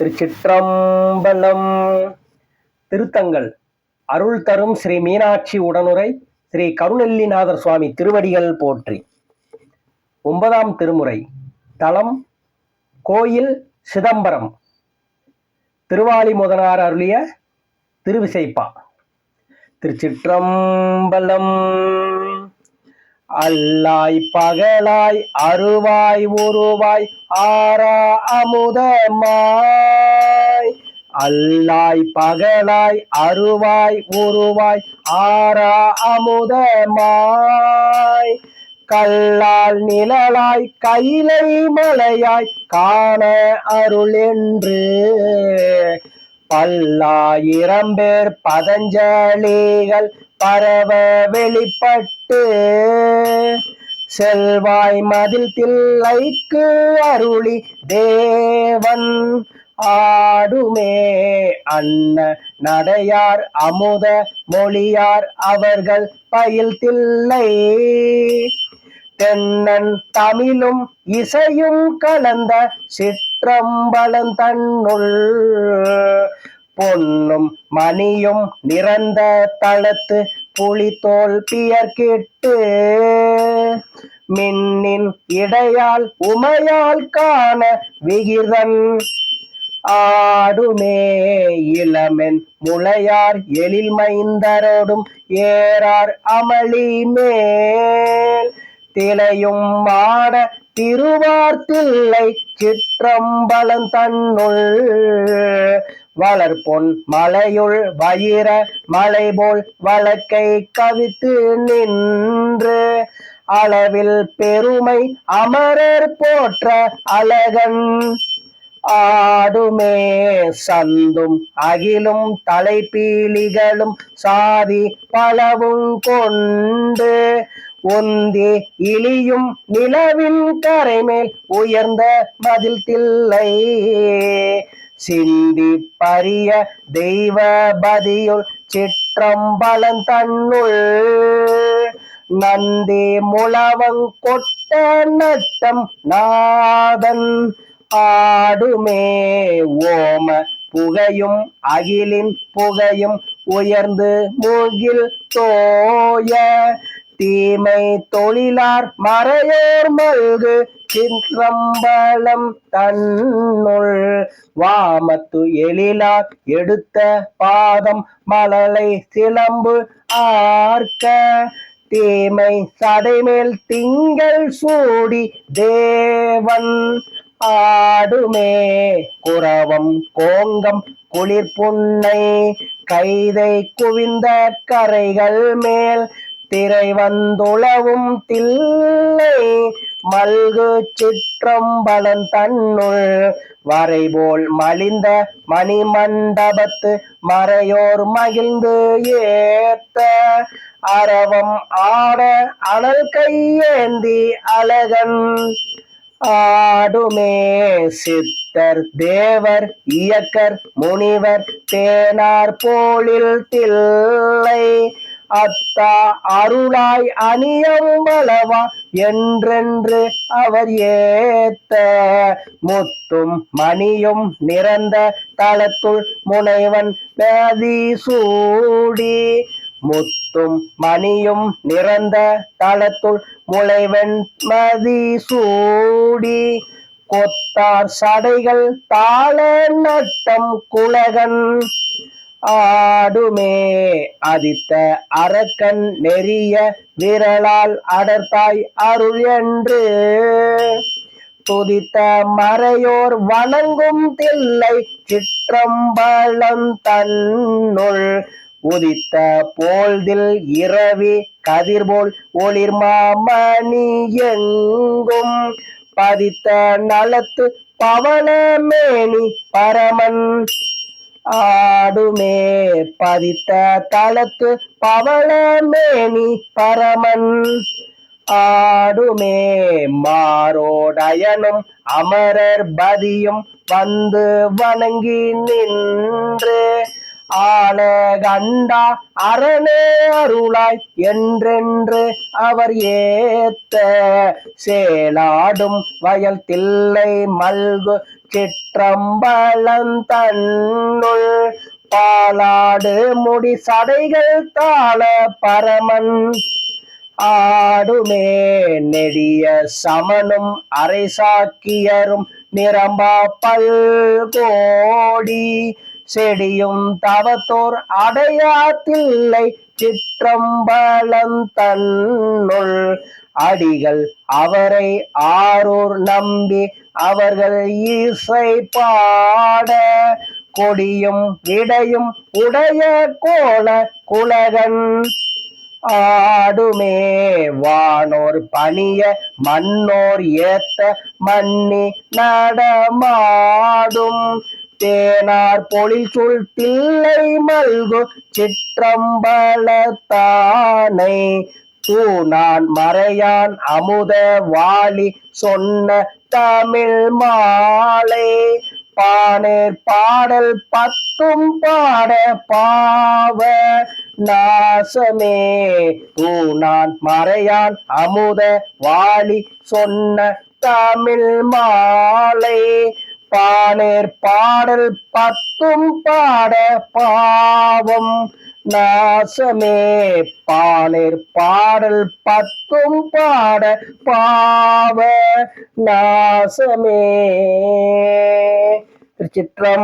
திருச்சிற்றம்பலம். திருத்தங்கள். அருள் தரும் ஸ்ரீ மீனாட்சி உடனுரை ஸ்ரீ கருணெல்லிநாதர் சுவாமி திருவடிகள் போற்றி. ஒன்பதாம் திருமுறை. தலம். கோயில். சிதம்பரம். திருவாலி முதனார் அருளிய திருவிசைப்பா. திருச்சிற்றம்பலம். அல்லாய் பகலாய் அருவாய் உருவாய் ஆரா அமுதமாய். அல்லாய் பகலாய் அருவாய் உருவாய் ஆரா அமுதமாய். கல்லால் நிழலாய் கைலை மலையாய் காண அருள் என்று பல்லாயிரம் பேர் பதஞ்சலிகள் பரவ வெளிப்பட்டு செல்வாய் மதில் தில்லைக்கு அருளி தேவன் ஆடுமே அன்ன நடையார் அமுத மொழியார் அவர்கள் பயில் தில்லை. தென்னன் தமிழும் இசையும் கலந்த சிற்றம்பலம் தன்னுள் பொன்னும் மணியும் நிறந்த தளத்து புலித்தோல் பியர்கிட்டு மின்னின் இடையால் உமையால் காண விகிதன். ஆடுமே இளமென் முளையார் எழில் மைந்தரோடும் ஏறார் அமளி மேல். திளையும் மாட திருவார்த்தில்லை சிற்றம்பலம் தன்னுள். வளர்ப்பொன் மலையுள் வயிற மலை போல் வழக்கை கவித்து நின்று அளவில் பெருமை அமரர் போற்ற அழகன். ஆடுமே சந்தும் அகிலும் தலைப்பீலிகளும் சாதி பலவும் கொண்டு ஒந்தி இலியும் நிலவின் கரைமேல் உயர்ந்த மதில் தில்லை. சிந்தி பரிய தெய்வ பதியுள் சிற்றம்பலன் தன்னுள். நந்தி முழவங் கொட்ட நத்தம் நாதன் ஆடுமே ஓம புகையும் அகிலின் புகையும் உயர்ந்து மூகில் தோய தீமை தொழிலார் மறையோர் மல்கு சிற்றம்பலம் தன்னுள். வாமத்து எழிலார் எடுத்த பாதம் மலலை சிலம்பு ஆர்க்க. தீமை சடைமேல் திங்கள் சூடி தேவன். ஆடுமே குறவம் கோங்கம் குளிர் புன்னை கைதை குவிந்த கரைகள் மேல் திரை வந்துளவும் தில்லை மல்கு சிற்றம்பலன் தன்னுள் வரைபோல் மலிந்த மணிமண்டபத்து மறையோர் மகிழ்ந்து ஏத்த அரவம் ஆட அனல் கையேந்தி அழகன். ஆடுமே சித்தர் தேவர் இயக்கர் முனிவர் தேனார் போலில் தில்லை. அத்தா அருளாய் அணியம் வளவா என்றென்று அவர் ஏத்த. முத்தும் மணியும் நிறந்த தளத்துள் முனைவன் மேதி சூடி. முத்தும் மணியும் நிறந்த தளத்துள் முளைவன் மதி சூடி. கொத்தார் சடைகள் தாள நட்டம் குலகன். ஆடுமே. அதித்த அரக்கன் நெறிய விரலால் அடர்த்தாய் அருள் என்று. துதித்த மறையோர் வணங்கும் தில்லை சிற்றம்பலம் தன்னுள். உதித்த போல்தில் இரவி கதிர்போல் ஒளிர் மாமணி எங்கும். பதித்த நலத்து பவனமேனி பரமன் ஆடுமே பதித்த தளத்து பவளமேனி பரமன். ஆடுமே மாரோடயனும் அமரர் பதியும் வந்து வணங்கி நின்று. ஆன கண்டா அரணே அருளாய் என்றென்று அவர் ஏத்த. சேலாடும் வயல் தில்லை மல்கு சிற்றம்பளந்தன்னுள் பாலாடு முடி சடைகள் தாள பரமன். ஆடுமே நெடிய சமனும் அரைசாக்கியரும் நிரம்பா பல்கோடி. செடியும் தவத்தோர் அடையாத்தில்லை. சிற்றம்பலந்தன்னுள் அடிகள் அவரை ஆரூர் நம்பி அவர்கள் இசை பாட கொடியும் இடையும் உடைய கோல குலகன் ஆடுமே. வானோர் பணிய மன்னோர் ஏத்த மன்னி நடமாடும் தேனார் பொழில் சொல் தில்லை மல்கு சிற்றம்பலத்தானை தூணான் மறையான் அமுத வாலி சொன்ன தமிழ் மாலை. பானேர் பாடல் பத்தும் பாட பாவ நாசமே. தூணான் மறையான் அமுத வாலி சொன்ன தமிழ் மாலை. பானேர் பாடல் பத்தும் பாட பாவம். நாசமே. பாலேர் பாடல் பத்தும் பாட பாவ. நாசமே. திருச்சிற்றம்பலம்.